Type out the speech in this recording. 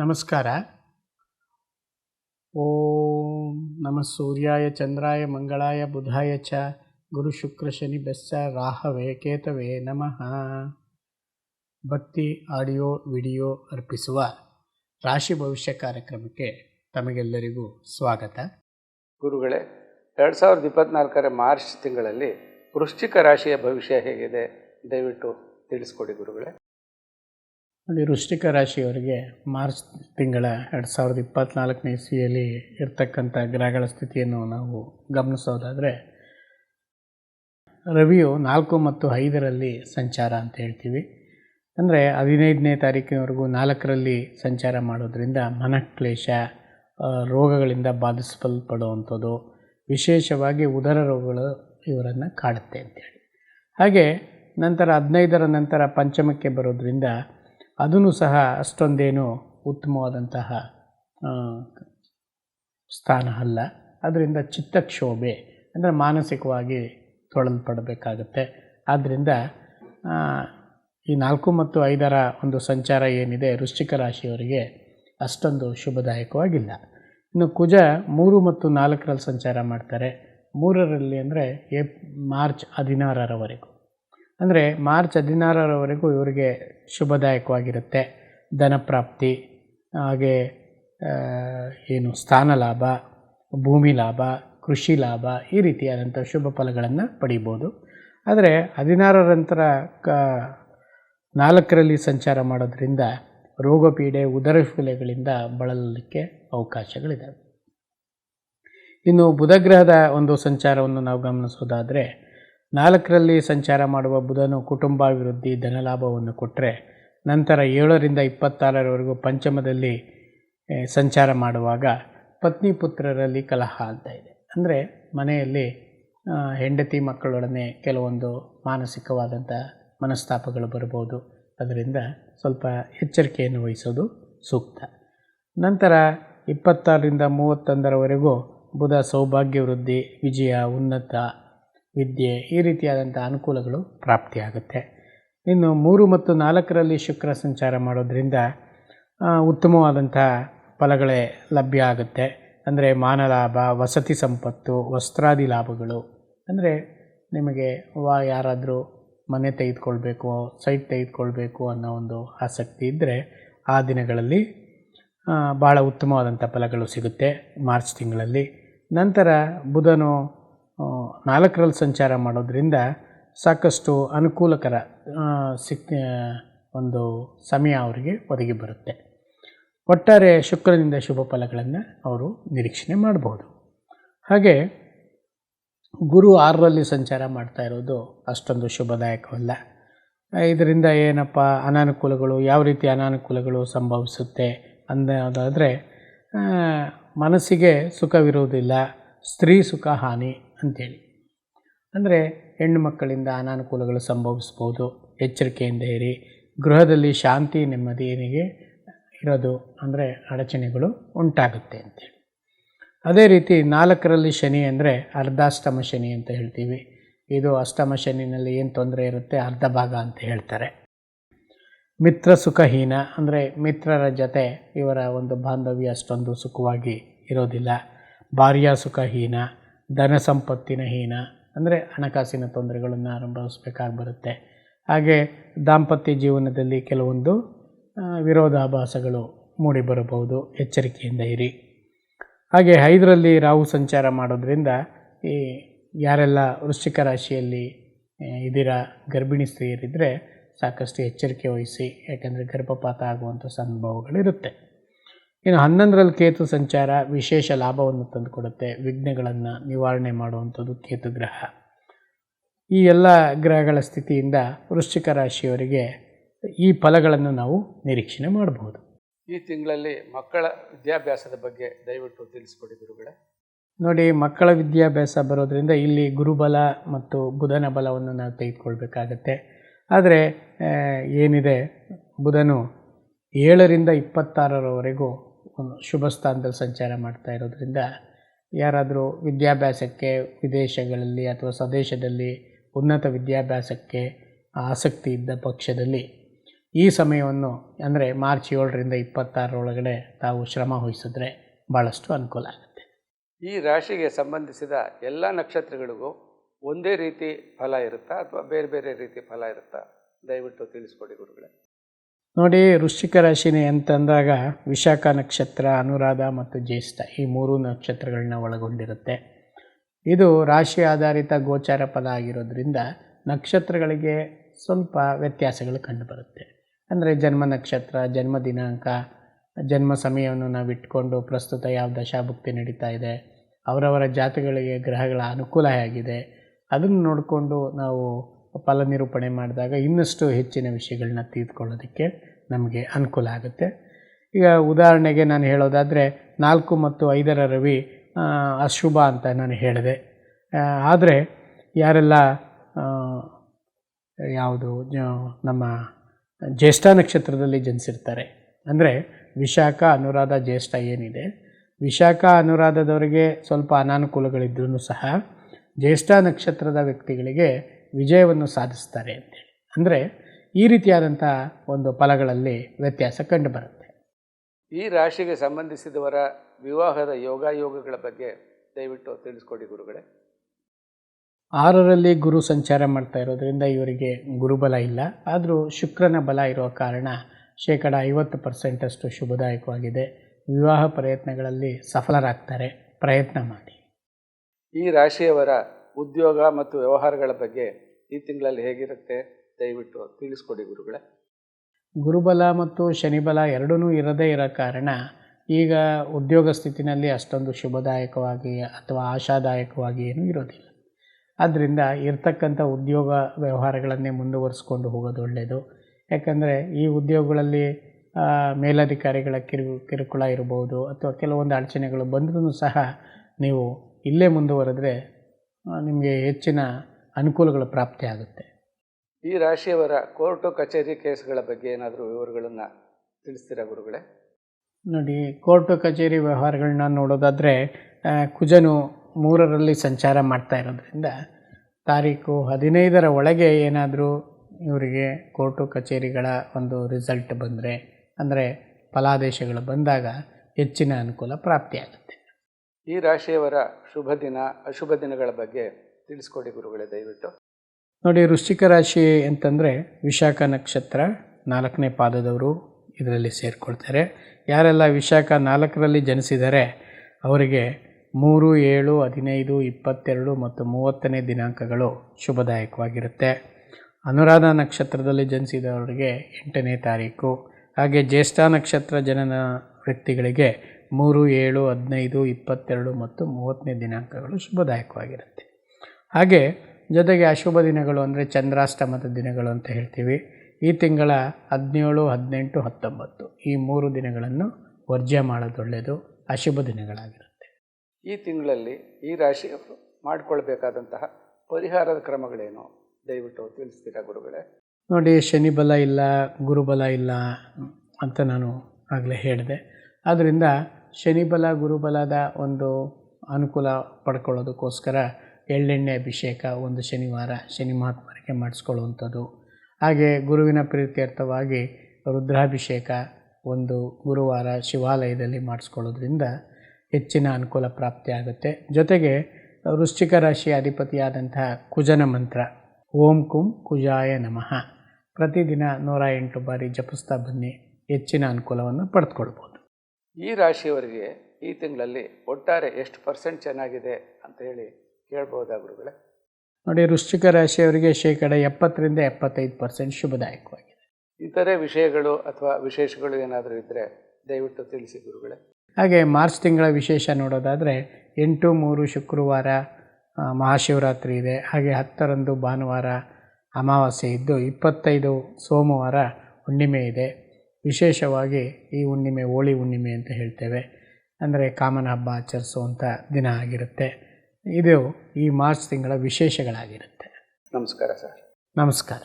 ನಮಸ್ಕಾರ. ಓಂ ನಮ ಸೂರ್ಯಾಯ ಚಂದ್ರಾಯ ಮಂಗಳಾಯ ಬುಧಾಯ ಚ. ಗುರು ಶುಕ್ರ ಶನಿ ಬೆಸ್ಸ ರಾಹವೇ ಕೇತವೇ ನಮಃ. ಭಕ್ತಿ, ಆಡಿಯೋ, ವಿಡಿಯೋ ಅರ್ಪಿಸುವ ರಾಶಿ ಭವಿಷ್ಯ ಕಾರ್ಯಕ್ರಮಕ್ಕೆ ತಮಗೆಲ್ಲರಿಗೂ ಸ್ವಾಗತ. ಗುರುಗಳೇ, ಎರಡು ಸಾವಿರದ ಇಪ್ಪತ್ತ್ನಾಲ್ಕರ ಮಾರ್ಚ್ ತಿಂಗಳಲ್ಲಿ ವೃಶ್ಚಿಕ ರಾಶಿಯ ಭವಿಷ್ಯ ಹೇಗಿದೆ? ದಯವಿಟ್ಟು ತಿಳಿಸ್ಕೊಡಿ ಗುರುಗಳೇ. ನೋಡಿ ವೃಶ್ಚಿಕ ರಾಶಿಯವರಿಗೆ ಮಾರ್ಚ್ ತಿಂಗಳ ಎರಡು ಸಾವಿರದ ಇಪ್ಪತ್ತ್ನಾಲ್ಕನೇ ಇಸ್ವಿಯಲ್ಲಿ ಇರ್ತಕ್ಕಂಥ ಗ್ರಹಗಳ ಸ್ಥಿತಿಯನ್ನು ನಾವು ಗಮನಿಸೋದಾದರೆ, ರವಿಯು ನಾಲ್ಕು ಮತ್ತು ಐದರಲ್ಲಿ ಸಂಚಾರ ಅಂತ ಹೇಳ್ತೀವಿ. ಅಂದರೆ ಹದಿನೈದನೇ ತಾರೀಕಿನವರೆಗೂ ನಾಲ್ಕರಲ್ಲಿ ಸಂಚಾರ ಮಾಡೋದ್ರಿಂದ ಮನಕ್ಲೇಶ ರೋಗಗಳಿಂದ ಬಾಧಿಸಲ್ಪಡುವಂಥದ್ದು, ವಿಶೇಷವಾಗಿ ಉದರ ರೋಗಗಳು ಇವರನ್ನು ಕಾಡುತ್ತೆ ಅಂತೇಳಿ. ಹಾಗೆ ನಂತರ ಹದಿನೈದರ ನಂತರ ಪಂಚಮಕ್ಕೆ ಬರೋದ್ರಿಂದ ಅದೂ ಸಹ ಅಷ್ಟೊಂದೇನು ಉತ್ತಮವಾದಂತಹ ಸ್ಥಾನ ಅಲ್ಲ. ಅದರಿಂದ ಚಿತ್ತಕ್ಷೋಭೆ ಅಂದರೆ ಮಾನಸಿಕವಾಗಿ ತೊಳಲ್ಪಡಬೇಕಾಗತ್ತೆ. ಆದ್ದರಿಂದ ಈ ನಾಲ್ಕು ಮತ್ತು ಐದರ ಒಂದು ಸಂಚಾರ ಏನಿದೆ ವೃಶ್ಚಿಕ ರಾಶಿಯವರಿಗೆ ಅಷ್ಟೊಂದು ಶುಭದಾಯಕವಾಗಿಲ್ಲ. ಇನ್ನು ಕುಜ ಮೂರು ಮತ್ತು ನಾಲ್ಕರಲ್ಲಿ ಸಂಚಾರ ಮಾಡ್ತಾರೆ. ಮೂರರಲ್ಲಿ ಅಂದರೆ ಏಪ್, ಮಾರ್ಚ್ ಹದಿನಾರರವರೆಗೂ. ಅಂದರೆ ಮಾರ್ಚ್ ಹದಿನಾರರವರೆಗೂ ಇವರಿಗೆ ಶುಭದಾಯಕವಾಗಿರುತ್ತೆ. ಧನಪ್ರಾಪ್ತಿ ಹಾಗೆ ಏನು ಸ್ಥಾನ ಲಾಭ, ಭೂಮಿ ಲಾಭ, ಕೃಷಿ ಲಾಭ, ಈ ರೀತಿಯಾದಂಥ ಶುಭ ಫಲಗಳನ್ನು ಪಡಿಬೋದು. ಆದರೆ ಹದಿನಾರರ ನಂತರ ಕ, ನಾಲ್ಕರಲ್ಲಿ ಸಂಚಾರ ಮಾಡೋದ್ರಿಂದ ರೋಗಪೀಡೆ ಉದರಶೂಲೆಗಳಿಂದ ಬಳಲಲಿಕ್ಕೆ ಅವಕಾಶಗಳಿದ್ದಾವೆ ಇನ್ನು ಬುಧಗ್ರಹದ ಒಂದು ಸಂಚಾರವನ್ನು ನಾವು ಗಮನಿಸೋದಾದರೆ ನಾಲ್ಕರಲ್ಲಿ ಸಂಚಾರ ಮಾಡುವ ಬುಧನು ಕುಟುಂಬಾಭಿವೃದ್ಧಿ ಧನಲಾಭವನ್ನು ಕೊಟ್ಟರೆ ನಂತರ ಏಳರಿಂದ ಇಪ್ಪತ್ತಾರರವರೆಗೂ ಪಂಚಮದಲ್ಲಿ ಸಂಚಾರ ಮಾಡುವಾಗ ಪತ್ನಿ ಪುತ್ರರಲ್ಲಿ ಕಲಹ ಅಂತ ಇದೆ. ಅಂದರೆ ಮನೆಯಲ್ಲಿ ಹೆಂಡತಿ ಮಕ್ಕಳೊಡನೆ ಕೆಲವೊಂದು ಮಾನಸಿಕವಾದಂಥ ಮನಸ್ತಾಪಗಳು ಬರ್ಬೋದು ಅದರಿಂದ ಸ್ವಲ್ಪ ಎಚ್ಚರಿಕೆಯನ್ನು ವಹಿಸೋದು ಸೂಕ್ತ. ನಂತರ ಇಪ್ಪತ್ತಾರರಿಂದ ಮೂವತ್ತೊಂದರವರೆಗೂ ಬುಧ ಸೌಭಾಗ್ಯ ವೃದ್ಧಿ, ವಿಜಯ, ಉನ್ನತ ವಿದ್ಯೆ ಈ ರೀತಿಯಾದಂಥ ಅನುಕೂಲಗಳು ಪ್ರಾಪ್ತಿಯಾಗುತ್ತೆ. ಇನ್ನು ಮೂರು ಮತ್ತು ನಾಲ್ಕರಲ್ಲಿ ಶುಕ್ರ ಸಂಚಾರ ಮಾಡೋದ್ರಿಂದ ಉತ್ತಮವಾದಂಥ ಫಲಗಳೇ ಲಭ್ಯ ಆಗುತ್ತೆ. ಅಂದರೆ ಮಾನಲಾಭ, ವಸತಿ ಸಂಪತ್ತು, ವಸ್ತ್ರಾದಿ ಲಾಭಗಳು. ಅಂದರೆ ನಿಮಗೆ ವಾ, ಯಾರಾದರೂ ಮನೆ ತೆಗೆದುಕೊಳ್ಬೇಕು ಸೈಟ್ ತೆಗೆದುಕೊಳ್ಬೇಕು ಅನ್ನೋ ಒಂದು ಆಸಕ್ತಿ ಇದ್ದರೆ ಆ ದಿನಗಳಲ್ಲಿ ಭಾಳ ಉತ್ತಮವಾದಂಥ ಫಲಗಳು ಸಿಗುತ್ತೆ ಮಾರ್ಚ್ ತಿಂಗಳಲ್ಲಿ. ನಂತರ ಬುಧನು ನಾಲ್ಕರಲ್ಲಿ ಸಂಚಾರ ಮಾಡೋದ್ರಿಂದ ಸಾಕಷ್ಟು ಅನುಕೂಲಕರ ಸಿಕ್ ಒಂದು ಸಮಯ ಅವರಿಗೆ ಒದಗಿ ಬರುತ್ತೆ. ಒಟ್ಟಾರೆ ಶುಕ್ರನಿಂದ ಶುಭ ಫಲಗಳನ್ನು ಅವರು ನಿರೀಕ್ಷಣೆ ಮಾಡಬಹುದು ಹಾಗೆ ಗುರು ಆರರಲ್ಲಿ ಸಂಚಾರ ಮಾಡ್ತಾ ಇರೋದು ಅಷ್ಟೊಂದು ಶುಭದಾಯಕವಲ್ಲ. ಇದರಿಂದ ಏನಪ್ಪ, ಅನಾನುಕೂಲಗಳು, ಯಾವ ರೀತಿ ಅನಾನುಕೂಲಗಳು ಸಂಭವಿಸುತ್ತೆ ಅನ್ನೋದಾದರೆ ಮನಸ್ಸಿಗೆ ಸುಖವಿರುವುದಿಲ್ಲ, ಸ್ತ್ರೀ ಸುಖ ಹಾನಿ ಅಂಥೇಳಿ ಅಂದರೆ ಹೆಣ್ಣು ಮಕ್ಕಳಿಂದ ಅನಾನುಕೂಲಗಳು ಸಂಭವಿಸ್ಬೋದು. ಎಚ್ಚರಿಕೆಯಿಂದ ಇರಿ. ಗೃಹದಲ್ಲಿ ಶಾಂತಿ ನೆಮ್ಮದಿನಿಗೆ ಇರೋದು ಅಂದರೆ ಅಡಚಣೆಗಳು ಉಂಟಾಗುತ್ತೆ ಅಂತೇಳಿ. ಅದೇ ರೀತಿ ನಾಲ್ಕರಲ್ಲಿ ಶನಿ ಅಂದರೆ ಅರ್ಧಾಷ್ಟಮ ಶನಿ ಅಂತ ಹೇಳ್ತೀವಿ. ಇದು ಅಷ್ಟಮ ಶನಿನಲ್ಲಿ ಏನು ತೊಂದರೆ ಇರುತ್ತೆ ಅರ್ಧ ಭಾಗ ಅಂತ ಹೇಳ್ತಾರೆ. ಮಿತ್ರ ಸುಖಹೀನ ಅಂದರೆ ಮಿತ್ರರ ಜೊತೆ ಇವರ ಒಂದು ಬಾಂಧವ್ಯ ಅಷ್ಟೊಂದು ಸುಖವಾಗಿ ಇರೋದಿಲ್ಲ. ಭಾರ್ಯ ಸುಖಹೀನ ಧನ ಸಂಪತ್ತಿನ ಹೀನ, ಅಂದರೆ ಹಣಕಾಸಿನ ತೊಂದರೆಗಳನ್ನು ಅನುಭವಿಸ್ಬೇಕಾಗಿ ಬರುತ್ತೆ. ಹಾಗೆ ದಾಂಪತ್ಯ ಜೀವನದಲ್ಲಿ ಕೆಲವೊಂದು ವಿರೋಧಾಭಾಸಗಳು ಮೂಡಿಬರಬಹುದು ಎಚ್ಚರಿಕೆಯಿಂದ ಇರಿ. ಹಾಗೆ ಐದರಲ್ಲಿ ರಾಹು ಸಂಚಾರ ಮಾಡೋದ್ರಿಂದ ಈ ಯಾರೆಲ್ಲ ವೃಶ್ಚಿಕ ರಾಶಿಯಲ್ಲಿ ಇದಿರ ಗರ್ಭಿಣಿ ಸ್ತ್ರೀಯರಿದ್ದರೆ ಸಾಕಷ್ಟು ಎಚ್ಚರಿಕೆ ವಹಿಸಿ, ಯಾಕೆಂದರೆ ಗರ್ಭಪಾತ ಆಗುವಂಥ ಸಂಭವಗಳಿರುತ್ತೆ. ಇನ್ನು ಹನ್ನೊಂದರಲ್ಲಿ ಕೇತು ಸಂಚಾರ ವಿಶೇಷ ಲಾಭವನ್ನು ತಂದುಕೊಡುತ್ತೆ. ವಿಘ್ನಗಳನ್ನು ನಿವಾರಣೆ ಮಾಡುವಂಥದ್ದು ಕೇತು ಗ್ರಹ. ಈ ಎಲ್ಲ ಗ್ರಹಗಳ ಸ್ಥಿತಿಯಿಂದ ವೃಶ್ಚಿಕ ರಾಶಿಯವರಿಗೆ ಈ ಫಲಗಳನ್ನು ನಾವು ನಿರೀಕ್ಷಣೆ ಮಾಡಬಹುದು. ಈ ತಿಂಗಳಲ್ಲಿ ಮಕ್ಕಳ ವಿದ್ಯಾಭ್ಯಾಸದ ಬಗ್ಗೆ ದಯವಿಟ್ಟು ತಿಳಿಸ್ಕೊಡಿ ಗುರುಗಳೇ. ನೋಡಿ ಮಕ್ಕಳ ವಿದ್ಯಾಭ್ಯಾಸ ಬರೋದರಿಂದ ಇಲ್ಲಿ ಗುರುಬಲ ಮತ್ತು ಬುಧನ ಬಲವನ್ನು ನಾವು ತೆಗೆದುಕೊಳ್ಬೇಕಾಗತ್ತೆ. ಆದರೆ ಏನಿದೆ? ಬುಧನು ಏಳರಿಂದ ಇಪ್ಪತ್ತಾರರವರೆಗೂ ಶುಭ ಸ್ಥಾನದಲ್ಲಿ ಸಂಚಾರ ಮಾಡ್ತಾ ಇರೋದ್ರಿಂದ ಯಾರಾದರೂ ವಿದ್ಯಾಭ್ಯಾಸಕ್ಕೆ ವಿದೇಶಗಳಲ್ಲಿ ಅಥವಾ ಸ್ವದೇಶದಲ್ಲಿ ಉನ್ನತ ವಿದ್ಯಾಭ್ಯಾಸಕ್ಕೆ ಆಸಕ್ತಿ ಇದ್ದ ಪಕ್ಷದಲ್ಲಿ ಈ ಸಮಯವನ್ನು, ಅಂದರೆ ಮಾರ್ಚ್ ಏಳರಿಂದ ಇಪ್ಪತ್ತಾರರೊಳಗಡೆ ತಾವು ಶ್ರಮ ವಹಿಸಿದ್ರೆ ಭಾಳಷ್ಟು ಅನುಕೂಲ ಆಗುತ್ತೆ. ಈ ರಾಶಿಗೆ ಸಂಬಂಧಿಸಿದ ಎಲ್ಲ ನಕ್ಷತ್ರಗಳಿಗೂ ಒಂದೇ ರೀತಿ ಫಲ ಇರುತ್ತಾ ಅಥವಾ ಬೇರೆ ಬೇರೆ ರೀತಿ ಫಲ ಇರುತ್ತಾ? ದಯವಿಟ್ಟು ತಿಳಿಸ್ಕೊಡಿ ಗುರುಗಳೇ. ನೋಡಿ ವೃಶ್ಚಿಕ ರಾಶಿನೇ ಅಂತಂದಾಗ ವಿಶಾಖ ನಕ್ಷತ್ರ, ಅನುರಾಧ ಮತ್ತು ಜ್ಯೇಷ್ಠ ಈ ಮೂರು ನಕ್ಷತ್ರಗಳನ್ನ ಒಳಗೊಂಡಿರುತ್ತೆ. ಇದು ರಾಶಿ ಆಧಾರಿತ ಗೋಚಾರ ಫಲ ಆಗಿರೋದ್ರಿಂದ ನಕ್ಷತ್ರಗಳಿಗೆ ಸ್ವಲ್ಪ ವ್ಯತ್ಯಾಸಗಳು ಕಂಡುಬರುತ್ತೆ ಅಂದರೆ ಜನ್ಮ ನಕ್ಷತ್ರ, ಜನ್ಮ ದಿನಾಂಕ, ಜನ್ಮ ಸಮಯವನ್ನು ನಾವು ಇಟ್ಕೊಂಡು ಪ್ರಸ್ತುತ ಯಾವ ದಶಾಭುಕ್ತಿ ನಡೀತಾ ಇದೆ, ಅವರವರ ಜಾತಿಗಳಿಗೆ ಗ್ರಹಗಳ ಅನುಕೂಲ ಆಗಿದೆ ಅದನ್ನು ನೋಡಿಕೊಂಡು ನಾವು ಫಲ ನಿರೂಪಣೆ ಮಾಡಿದಾಗ ಇನ್ನಷ್ಟು ಹೆಚ್ಚಿನ ವಿಷಯಗಳನ್ನ ತಿಳಿದುಕೊಳ್ಳೋದಕ್ಕೆ ನಮಗೆ ಅನುಕೂಲ ಆಗುತ್ತೆ. ಈಗ ಉದಾಹರಣೆಗೆ ನಾನು ಹೇಳೋದಾದರೆ ನಾಲ್ಕು ಮತ್ತು ಐದರ ರವಿ ಅಶುಭ ಅಂತ ನಾನು ಹೇಳಿದೆ. ಆದರೆ ಯಾರೆಲ್ಲ ಯಾವುದು ನಮ್ಮ ಜ್ಯೇಷ್ಠ ನಕ್ಷತ್ರದಲ್ಲಿ ಜನಿಸಿರ್ತಾರೆ. ಅಂದರೆ ವಿಶಾಖ, ಅನುರಾಧ, ಜ್ಯೇಷ್ಠ ಏನಿದೆ? ವಿಶಾಖ, ಅನುರಾಧದವರಿಗೆ ಸ್ವಲ್ಪ ಅನಾನುಕೂಲಗಳಿದ್ರೂ ಸಹ ಜ್ಯೇಷ್ಠ ನಕ್ಷತ್ರದ ವ್ಯಕ್ತಿಗಳಿಗೆ ವಿಜಯವನ್ನು ಸಾಧಿಸ್ತಾರೆ ಅಂತೇಳಿ. ಅಂದರೆ ಈ ರೀತಿಯಾದಂಥ ಒಂದು ಫಲಗಳಲ್ಲಿ ವ್ಯತ್ಯಾಸ ಕಂಡುಬರುತ್ತೆ ಈ ರಾಶಿಗೆ ಸಂಬಂಧಿಸಿದವರ ವಿವಾಹದ ಯೋಗಾಯೋಗಗಳ ಬಗ್ಗೆ ದಯವಿಟ್ಟು ತಿಳಿಸ್ಕೊಡಿ ಗುರುಗಳೇ. ಆರರಲ್ಲಿ ಗುರು ಸಂಚಾರ ಮಾಡ್ತಾ ಇರೋದ್ರಿಂದ ಇವರಿಗೆ ಗುರುಬಲ ಇಲ್ಲ. ಆದರೂ ಶುಕ್ರನ ಬಲ ಇರೋ ಕಾರಣ ಶೇಕಡ ಐವತ್ತು ಪರ್ಸೆಂಟಷ್ಟು ಶುಭದಾಯಕವಾಗಿದೆ. ವಿವಾಹ ಪ್ರಯತ್ನಗಳಲ್ಲಿ ಸಫಲರಾಗ್ತಾರೆ. ಪ್ರಯತ್ನ ಮಾಡಿ. ಈ ರಾಶಿಯವರ ಉದ್ಯೋಗ ಮತ್ತು ವ್ಯವಹಾರಗಳ ಬಗ್ಗೆ ಈ ತಿಂಗಳಲ್ಲಿ ಹೇಗಿರುತ್ತೆ? ದಯವಿಟ್ಟು ತಿಳಿಸ್ಕೊಡಿ ಗುರುಗಳೇ. ಗುರುಬಲ ಮತ್ತು ಶನಿಬಲ ಎರಡೂ ಇರದೇ ಇರೋ ಕಾರಣ ಈಗ ಉದ್ಯೋಗ ಸ್ಥಿತಿನಲ್ಲಿ ಅಷ್ಟೊಂದು ಶುಭದಾಯಕವಾಗಿ ಅಥವಾ ಆಶಾದಾಯಕವಾಗಿ ಏನೂ ಇರೋದಿಲ್ಲ. ಆದ್ದರಿಂದ ಇರ್ತಕ್ಕಂಥ ಉದ್ಯೋಗ ವ್ಯವಹಾರಗಳನ್ನೇ ಮುಂದುವರಿಸ್ಕೊಂಡು ಹೋಗೋದು ಒಳ್ಳೆಯದು ಯಾಕಂದರೆ ಈ ಉದ್ಯೋಗಗಳಲ್ಲಿ ಮೇಲಧಿಕಾರಿಗಳ ಕಿರು, ಕಿರುಕುಳ ಇರ್ಬೋದು ಅಥವಾ ಕೆಲವೊಂದು ಅಡಚಣೆಗಳು ಬಂದರೂ ಸಹ ನೀವು ಇಲ್ಲೇ ಮುಂದುವರೆದ್ರೆ ನಿಮಗೆ ಹೆಚ್ಚಿನ ಅನುಕೂಲಗಳು ಪ್ರಾಪ್ತಿಯಾಗುತ್ತೆ ಈ ರಾಶಿಯವರ ಕೋರ್ಟು ಕಚೇರಿ ಕೇಸ್ಗಳ ಬಗ್ಗೆ ಏನಾದರೂ ವಿವರಗಳನ್ನು ತಿಳಿಸ್ತೀರಾ ಗುರುಗಳೇ? ನೋಡಿ ಕೋರ್ಟು ಕಚೇರಿ ವ್ಯವಹಾರಗಳನ್ನ ನೋಡೋದಾದರೆ ಕುಜನು ಮೂರರಲ್ಲಿ ಸಂಚಾರ ಮಾಡ್ತಾ ಇರೋದ್ರಿಂದ ತಾರೀಕು ಹದಿನೈದರ ಒಳಗೆ ಏನಾದರೂ ಇವರಿಗೆ ಕೋರ್ಟು ಕಚೇರಿಗಳ ಒಂದು ರಿಸಲ್ಟ್ ಬಂದರೆ ಅಂದರೆ ಫಲಾದೇಶಗಳು ಬಂದಾಗ ಹೆಚ್ಚಿನ ಅನುಕೂಲ ಪ್ರಾಪ್ತಿಯಾಗುತ್ತೆ ಈ ರಾಶಿಯವರ ಶುಭ ದಿನ, ಅಶುಭ ದಿನಗಳ ಬಗ್ಗೆ ತಿಳಿಸ್ಕೊಡಿ ಗುರುಗಳೇ, ದಯವಿಟ್ಟು. ನೋಡಿ, ವೃಶ್ಚಿಕ ರಾಶಿ ಅಂತಂದರೆ ವಿಶಾಖ ನಕ್ಷತ್ರ ನಾಲ್ಕನೇ ಪಾದದವರು ಇದರಲ್ಲಿ ಸೇರಿಕೊಳ್ತಾರೆ. ಯಾರೆಲ್ಲ ವಿಶಾಖ ನಾಲ್ಕರಲ್ಲಿ ಜನಿಸಿದರೆ ಅವರಿಗೆ ಮೂರು, ಏಳು, ಹದಿನೈದು, ಇಪ್ಪತ್ತೆರಡು ಮತ್ತು ಮೂವತ್ತನೇ ದಿನಾಂಕಗಳು ಶುಭದಾಯಕವಾಗಿರುತ್ತೆ. ಅನುರಾಧ ನಕ್ಷತ್ರದಲ್ಲಿ ಜನಿಸಿದವರಿಗೆ ಎಂಟನೇ ತಾರೀಕು. ಹಾಗೆ ಜ್ಯೇಷ್ಠ ನಕ್ಷತ್ರ ಜನನ ವ್ಯಕ್ತಿಗಳಿಗೆ ಮೂರು ಏಳು ಹದಿನೈದು ಇಪ್ಪತ್ತೆರಡು ಮತ್ತು ಮೂವತ್ತನೇ ದಿನಾಂಕಗಳು ಶುಭದಾಯಕವಾಗಿರುತ್ತೆ. ಹಾಗೆ ಜೊತೆಗೆ ಅಶುಭ ದಿನಗಳು ಅಂದರೆ ಚಂದ್ರಾಷ್ಟಮದ ದಿನಗಳು ಅಂತ ಹೇಳ್ತೀವಿ. ಈ ತಿಂಗಳ ಹದಿನೇಳು ಹದಿನೆಂಟು ಹತ್ತೊಂಬತ್ತು. ಈ ಮೂರು ದಿನಗಳನ್ನು ವರ್ಜ್ಯ ಮಾಡೋದು ಒಳ್ಳೆಯದು ಅಶುಭ ದಿನಗಳಾಗಿರುತ್ತೆ. ಈ ತಿಂಗಳಲ್ಲಿ ಈ ರಾಶಿಯವರು ಮಾಡಿಕೊಳ್ಬೇಕಾದಂತಹ ಪರಿಹಾರದ ಕ್ರಮಗಳೇನು? ದಯವಿಟ್ಟು ತಿಳಿಸ್ತೀರಾ ಗುರುಗಳೇ? ನೋಡಿ ಶನಿ ಬಲ ಇಲ್ಲ ಗುರುಬಲ ಇಲ್ಲ ಅಂತ ನಾನು ಆಗಲೇ ಹೇಳಿದೆ. ಆದ್ದರಿಂದ ಶನಿ ಬಲ ಗುರುಬಲದ ಒಂದು ಅನುಕೂಲ ಪಡ್ಕೊಳ್ಳೋದಕ್ಕೋಸ್ಕರ ಎಳ್ಳೆಣ್ಣೆ ಅಭಿಷೇಕ ಒಂದು ಶನಿವಾರ ಶನಿ ಮಹಾತ್ಮರಿಗೆ ಮಾಡಿಸ್ಕೊಳ್ಳುವಂಥದ್ದು. ಹಾಗೆ ಗುರುವಿನ ಪ್ರೀತ್ಯರ್ಥವಾಗಿ ರುದ್ರಾಭಿಷೇಕ ಒಂದು ಗುರುವಾರ ಶಿವಾಲಯದಲ್ಲಿ ಮಾಡಿಸ್ಕೊಳ್ಳೋದ್ರಿಂದ ಹೆಚ್ಚಿನ ಅನುಕೂಲ ಪ್ರಾಪ್ತಿಯಾಗುತ್ತೆ ಜೊತೆಗೆ ವೃಶ್ಚಿಕ ರಾಶಿಯ ಅಧಿಪತಿಯಾದಂತಹ ಕುಜನ ಮಂತ್ರ, ಓಂ ಕುಂ ಕುಜಾಯ ನಮಃ. ಪ್ರತಿದಿನ ನೂರ ಎಂಟು ಬಾರಿ ಜಪಿಸ್ತಾ ಬನ್ನಿ, ಹೆಚ್ಚಿನ ಅನುಕೂಲವನ್ನು ಪಡೆದುಕೊಳ್ಬೋದು. ಈ ರಾಶಿಯವರಿಗೆ ಈ ತಿಂಗಳಲ್ಲಿ ಒಟ್ಟಾರೆ ಎಷ್ಟು ಪರ್ಸೆಂಟ್ ಚೆನ್ನಾಗಿದೆ ಅಂತ ಹೇಳಿ ಕೇಳ್ಬೋದಾ ಗುರುಗಳೇ? ನೋಡಿ ವೃಶ್ಚಿಕ ರಾಶಿಯವರಿಗೆ ಶೇಕಡ ಎಪ್ಪತ್ತರಿಂದ ಎಪ್ಪತ್ತೈದು ಪರ್ಸೆಂಟ್ ಶುಭದಾಯಕವಾಗಿದೆ. ಇತರೆ ವಿಷಯಗಳು ಅಥವಾ ವಿಶೇಷಗಳು ಏನಾದರೂ ಇದ್ದರೆ ದಯವಿಟ್ಟು ತಿಳಿಸಿ ಗುರುಗಳೇ. ಹಾಗೆ ಮಾರ್ಚ್ ತಿಂಗಳ ವಿಶೇಷ ನೋಡೋದಾದರೆ ಎಂಟು ಮೂರು ಶುಕ್ರವಾರ ಮಹಾಶಿವರಾತ್ರಿ ಇದೆ. ಹಾಗೆ ಹತ್ತರಂದು ಭಾನುವಾರ ಅಮಾವಾಸ್ಯೆ ಇದ್ದು ಇಪ್ಪತ್ತೈದು ಸೋಮವಾರ ಹುಣ್ಣಿಮೆ ಇದೆ. ವಿಶೇಷವಾಗಿ ಈ ಹುಣ್ಣಿಮೆ ಹೋಳಿ ಹುಣ್ಣಿಮೆ ಅಂತ ಹೇಳ್ತೇವೆ. ಅಂದರೆ ಕಾಮನ ಹಬ್ಬ ಆಚರಿಸುವಂಥ ದಿನ ಆಗಿರುತ್ತೆ. ಇದು ಈ ಮಾರ್ಚ್ ತಿಂಗಳ ವಿಶೇಷಗಳಾಗಿರುತ್ತೆ. ನಮಸ್ಕಾರ ಸರ್. ನಮಸ್ಕಾರ.